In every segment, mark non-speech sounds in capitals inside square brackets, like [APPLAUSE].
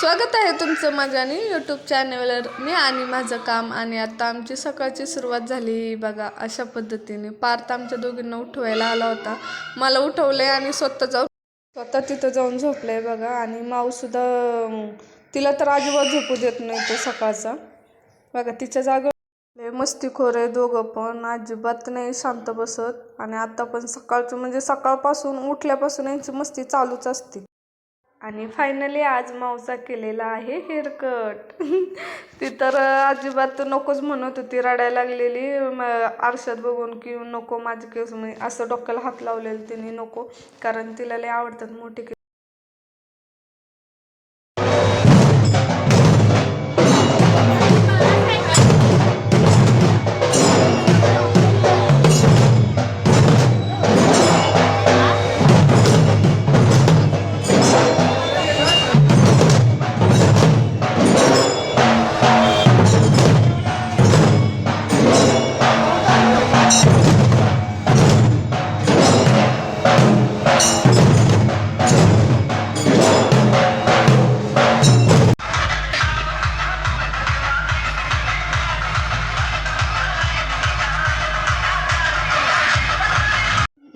स्वागत आहे तुमचं माझ्या आणि यूट्यूब चॅनलवर मी आणि माझं काम आणि आता आमची सकाळची सुरुवात झाली. बघा अशा पद्धतीने पार्थ आमच्या दोघींना उठवायला आला होता. मला उठवलंय आणि स्वतः जाऊन स्वतः तिथं जाऊन झोपलंय बघा. आणि माऊसुद्धा तिला तर अजिबात झोपू देत नाही तो सकाळचा. बघा तिच्या जागेवर मस्तीखोर आहे दोघं पण. अजिबात नाही शांत बसत. आणि आता पण सकाळचं म्हणजे सकाळपासून उठल्यापासून यांची मस्ती चालूच असते. आणि फायनली आज मावसा केलेला आहे हेअरकट [LAUGHS] ती तर अजिबात नकोच म्हणत होती. रडायला लागलेली. आरशात बघून की नको माझे केस म्हणजे असं डोक्याला हात लावलेलं तिने नको. कारण तिला लय आवडतात मोठे केस.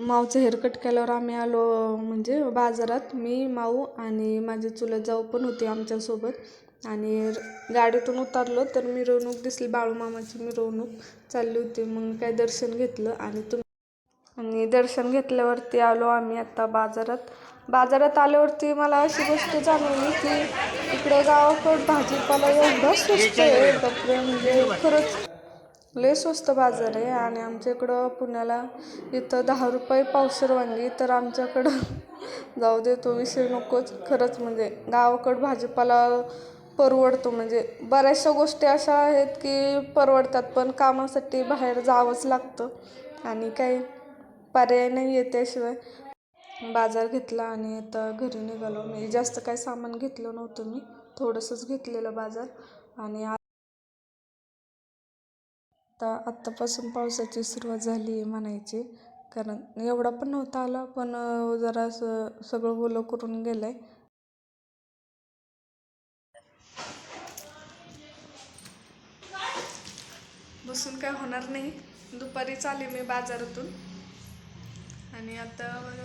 माऊचं हेअरकट केल्यावर आम्ही आलो म्हणजे बाजारात मी माऊ आणि माझी चुलत जाऊ पण होती आमच्यासोबत. आणि गाडीतून उतरलो तर मिरवणूक दिसली बाळूमामाची मिरवणूक चालली होती. मग काय दर्शन घेतलं आणि तुम आणि दर्शन घेतल्यावरती आलो आम्ही आत्ता बाजारात. बाजारात आल्यावरती मला अशी गोष्ट जाणवली की इकडे गावाकडं भाजीपाला एवढा स्वस्त आहे. म्हणजे खरंच लय स्वस्त बाजार आहे आणि आमच्या इकडं पुण्याला इथं दहा रुपये पावशेर वांगी तर आमच्याकडं [LAUGHS] जाऊ दे तो विषय नकोच. खरंच म्हणजे गावाकडं भाजीपाला परवडतो म्हणजे बऱ्याचशा गोष्टी अशा आहेत की परवडतात पण कामासाठी बाहेर जावंच लागतं आणि काही पर्याय नाही आहे त्याशिवाय. बाजार घेतला आणि आता घरी निघालो. म्हणजे जास्त काय सामान घेतलं नव्हतं मी. थोडंसंच घेतलेलं बाजार आणि आत्ता आता आत्तापासून पावसाची सुरुवात झाली आहे म्हणायची. कारण एवढा पण नव्हता आला पण जरा असं सगळं ओलं करून गेलं आहे बसून काय होणार नाही. दुपारी चाले मी बाजारातून. आणि आता बघा.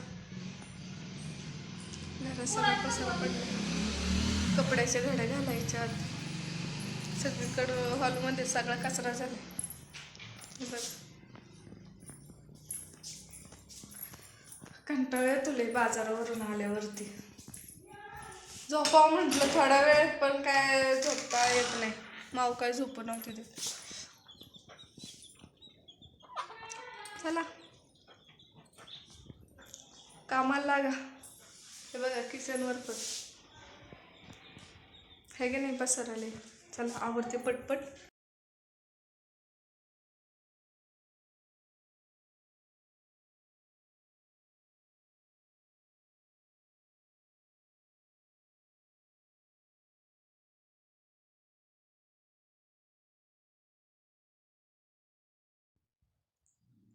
घरात सगळा पसारा पडला कपड्याच्या घड्या घालायच्या आत सगळीकडं हॉलमध्ये सगळा कचरा झाला कंटाळ तुले बाजारावरून आल्यावरती. झोपावं म्हटलं थोडा वेळ पण काय झोपता येत नाही. माऊ काय झोप नव्हती ते चला. कामाला लागा. हे बघा किचनवर पण. हे की नाही पसरले चला आवडते पटपट.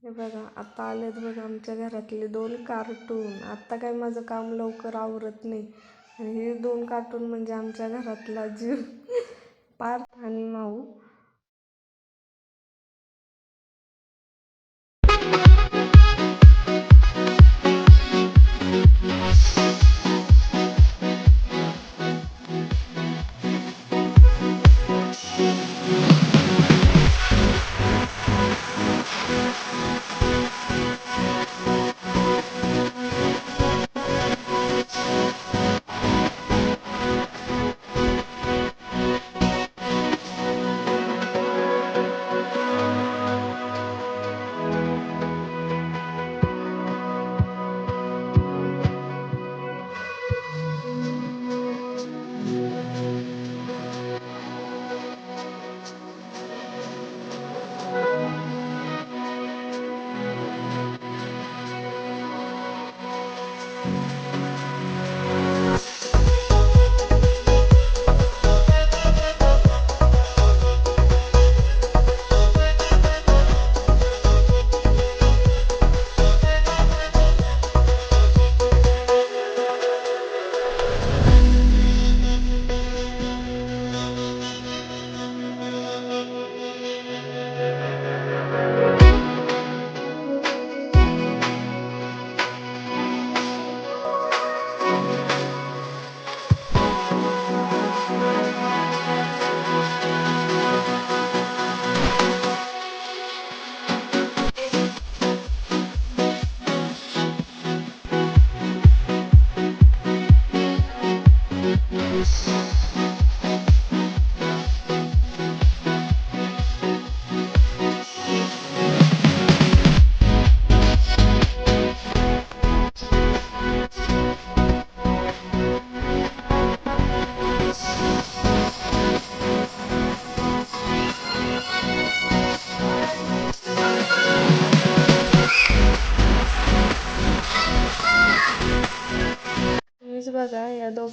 हे बघा आता आलेत बघा आमच्या घरातले दोन कार्टून आत्ता काय माझं काम लवकर आवरत नाही. आणि हे दोन कार्टून म्हणजे आमच्या घरातला जीव. पार्थ आणि माऊ.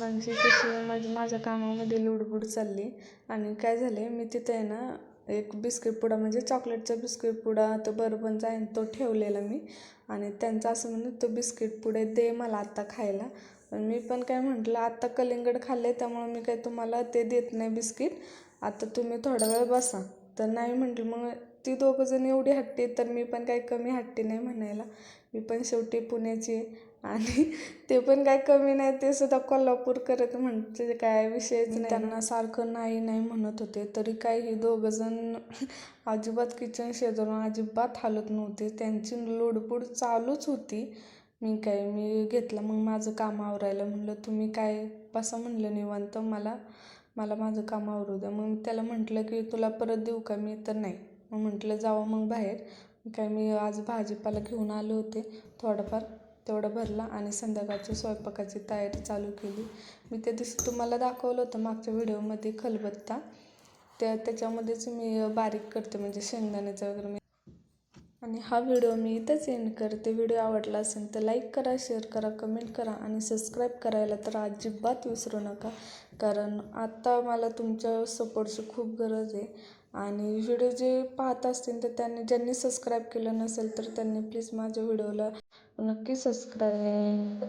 बघा दोघांची कशी म्हणजे माझ्या कामामध्ये लुडबुड चालली. आणि काय झालं मी तिथे आहे ना एक बिस्किट पुडा म्हणजे चॉकलेटचा बिस्किट पुडा तो बर्बनचा आहे तो ठेवलेला मी. आणि त्यांचं असं म्हणून तो बिस्किट पुडे दे मला आत्ता खायला. पण मी पण काय म्हटलं आत्ता कलिंगड खाल्ले त्यामुळे मी काय तुम्हाला ते देत नाही बिस्किट. आता तुम्ही थोडा वेळ बसा. तर नाही म्हटलं मग ती दोघंजण एवढी हट्टी तर मी पण काही कमी हट्टी नाही म्हणायला. मी पण शेवटी पुण्याची आणि ते पण काय कमी नाही ते सुद्धा कोल्हापूर करत म्हणजे काय विषयच नाही. त्यांना सारखं नाही नाही म्हणत होते. तरी काय हे दोघं जण [LAUGHS] अजिबात किचन शेजारून अजिबात हालत नव्हते. त्यांची लोडपूड चालूच होती. मी काय मी घेतलं मग माझं काम आवरायला म्हणलं तुम्ही काय बसा म्हणलं निवांत मला मला माझं काम आवरू द्या. मग त्याला म्हटलं की तुला परत देऊ का? मी तर नाही. मग म्हटलं जावं मग बाहेर. काय मी आज भाजीपाला घेऊन आले होते थोडंफार. तेवढं भरला आणि संध्याकाळची स्वयंपाकाची तयारी चालू केली. मी त्या दिवशी तुम्हाला दाखवलं होतं मागच्या व्हिडिओमध्ये खलबत्ता. त्या त्याच्यामध्येच मी बारीक करते म्हणजे शेंगदाण्याचा वगैरे मी. आणि हा व्हिडिओ मी इथंच एंड करते. व्हिडिओ आवडला असेल तर लाईक करा शेअर करा कमेंट करा आणि सबस्क्राईब करायला तर अजिबात विसरू नका. कारण आत्ता मला तुमच्या सपोर्टची खूप गरज आहे. आणि व्हिडिओ जे पाहत असतील तर त्यांनी ज्यांनी सबस्क्राईब केलं नसेल तर त्यांनी प्लीज माझ्या व्हिडिओला नक्की सबस्क्राईब